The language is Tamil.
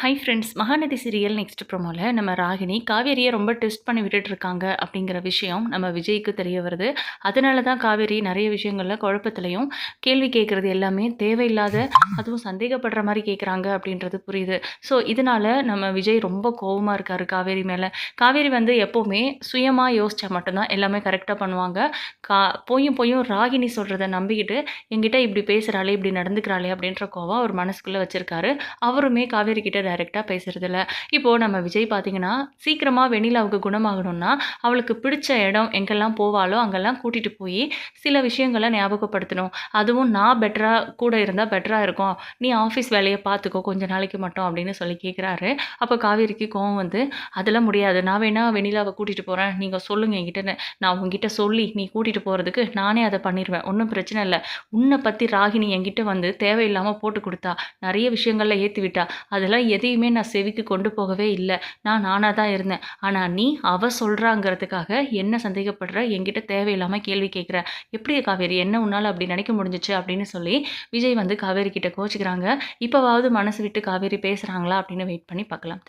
Hi friends Mahanadi serial next ப்ரோமோவில் நம்ம ராகினி காவேரியை ரொம்ப டெஸ்ட் பண்ணி விட்டுட்டு இருக்காங்க அப்படிங்கிற விஷயம் நம்ம விஜய்க்கு தெரிய வருது. அதனால தான் காவேரி நிறைய விஷயங்களில் குழப்பத்திலையும் கேள்வி கேட்குறது எல்லாமே தேவையில்லாத அதுவும் சந்தேகப்படுற மாதிரி கேட்குறாங்க அப்படின்றது புரியுது. ஸோ இதனால் நம்ம விஜய் ரொம்ப கோபமாக இருக்கார் காவேரி மேலே. காவேரி வந்து எப்போவுமே சுயமாக யோசித்தா மட்டும்தான் எல்லாமே கரெக்டாக பண்ணுவாங்க. கா போயும் போயும் ராகினி சொல்கிறத நம்பிக்கிட்டு என்கிட்ட இப்படி பேசுகிறாளே இப்படி நடந்துக்கிறாளே அப்படின்ற கோவம் அவர் மனசுக்குள்ளே வச்சுருக்காரு. அவருமே காவேரி கிட்ட டைரெக்டாக பேசுகிறதில்ல இப்போது நம்ம விஜய் பார்த்தீங்கன்னா சீக்கிரமாக வெண்ணிலாவுக்கு குணமாகணும்னா அவளுக்கு பிடிச்ச இடம் எங்கெல்லாம் போவாளோ அங்கெல்லாம் கூட்டிகிட்டு போய் சில விஷயங்களை ஞாபகப்படுத்தணும். அதுவும் நான் பெட்டராக கூட இருந்தால் பெட்டராக இருக்கும். நீ ஆஃபீஸ் வேலையை பார்த்துக்கோ கொஞ்ச நாளைக்கு மட்டும் அப்படின்னு சொல்லி கேட்குறாரு அப்போ காவேரிக்கு கோவம் வந்து அதெல்லாம் முடியாது. நான் வேணா வெண்ணிலாவை கூட்டிகிட்டு போகிறேன் நீங்கள் சொல்லுங்கள் என்கிட்ட நான் உங்ககிட்ட சொல்லி நீ கூட்டிகிட்டு போகிறதுக்கு நானே அதை பண்ணிடுவேன் ஒன்றும் பிரச்சனை இல்லை. உன்னை பற்றி ராகினி என்கிட்ட வந்து தேவையில்லாமல் போட்டு கொடுத்தா நிறைய விஷயங்களில் ஏற்றி விட்டா அதெல்லாம் எதையுமே நான் செவிக்கு கொண்டு போகவே இல்லை. நான் நானாக தான் இருந்தேன். ஆனால் நீ அவ சொல்கிறாங்கிறதுக்காக என்ன சந்தேகப்படுற? என்கிட்ட தேவையில்லாமல் கேள்வி கேட்குற எப்படி காவேரி என்ன உன்னால் அப்படி நினைக்க முடிஞ்சிச்சு? அப்படின்னு சொல்லி விஜய் வந்து காவேரி கிட்ட கோச்சிக்கிறாங்க. இப்போவாவது மனசு விட்டு காவேரி பேசுகிறாங்களா அப்படின்னு வெயிட் பண்ணி பார்க்கலாம். தேங்க்